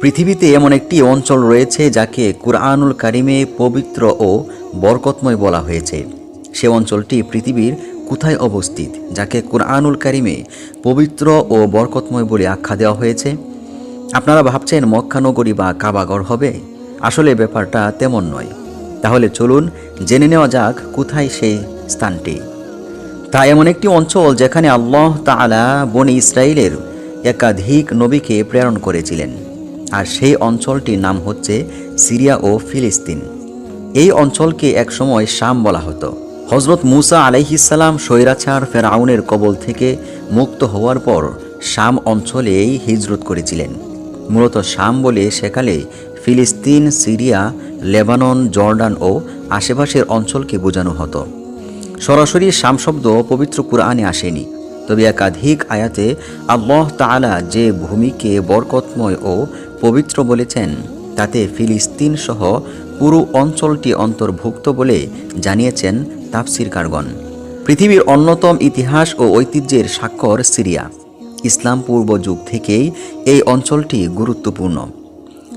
পৃথিবীতে এমন একটি অঞ্চল রয়েছে যাকে কুরআনুল কারিমে পবিত্র ও বরকতময় বলা হয়েছে। সে অঞ্চলটি পৃথিবীর কোথায় অবস্থিত, যাকে কুরআনুল কারিমে পবিত্র ও বরকতময় বলে আখ্যা দেওয়া হয়েছে? আপনারা ভাবছেন মক্কানগরী বা কাবাগর হবে? আসলে ব্যাপারটা তেমন নয়। তাহলে চলুন জেনে নেওয়া যাক, কোথায় সেই স্থানটি? তা এমন একটি অঞ্চল যেখানে আল্লাহ তাআলা বনি ইসরায়েলের একাধিক নবীকে প্রেরণ করেছিলেন। আর সেই অঞ্চলটির নাম হচ্ছে সিরিয়া ও ফিলিস্তিন। এই অঞ্চলকে একসময় শাম বলা হতো। হজরত মুসা আলাইহিসাল্লাম স্বৈরাচার ফেরাউনের কবল থেকে মুক্ত হওয়ার পর শাম অঞ্চলেই হিজরত করেছিলেন। মূলত শাম বলে সেকালে ফিলিস্তিন, সিরিয়া, লেবানন, জর্ডান ও আশেপাশের অঞ্চলকে বোঝানো হতো। সরাসরি শাম শব্দ পবিত্র কুরআনে আসেনি। তবে একাধিক আয়াতে আল্লাহ তাআলা যে ভূমিকে বরকতময় ও পবিত্র বলেছেন, তাতে ফিলিস্তিন সহ পুরো অঞ্চলটি অন্তর্ভুক্ত বলে জানিয়েছেন তাফসির কারগন পৃথিবীর অন্যতম ইতিহাস ও ঐতিহ্যের স্বাক্ষর সিরিয়া। ইসলাম পূর্ব যুগ থেকেই এই অঞ্চলটি গুরুত্বপূর্ণ।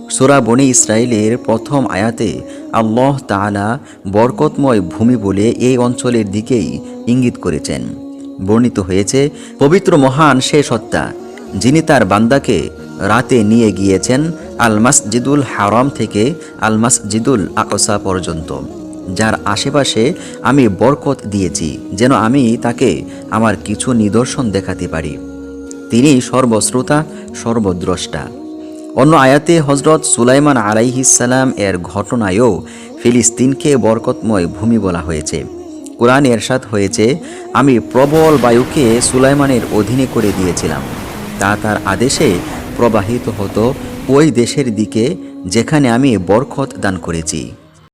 সোরা বনে ইসরায়েলের প্রথম আয়াতে আল্লাহ তাআলা বরকতময় ভূমি বলে এই অঞ্চলের দিকেই ইঙ্গিত করেছেন। বর্ণিত হয়েছে, পবিত্র মহান সে সত্তা, যিনি তার বান্দাকে রাতে নিয়ে গিয়েছেন আল মাসজিদুল হারাম থেকে আল মাসজিদুল আকসা পর্যন্ত, যার আশেপাশে আমি বরকত দিয়েছি, যেন আমি তাকে আমার কিছু নিদর্শন দেখাতে পারি। তিনি সর্বশ্রোতা, সর্বদ্রষ্টা। অন্য আয়াতে হজরত সুলাইমান আলাইহিসাল্লাম এর ঘটনায়ও ফিলিস্তিনকে বরকতময় ভূমি বলা হয়েছে। কোরআন এরশাদ হয়েছে, আমি প্রবল বায়ুকে সুলাইমানের অধীনে করে দিয়েছিলাম। তা তার আদেশে প্রবাহিত হতো ওই দেশের দিকে, যেখানে আমি বরখত দান করেছি।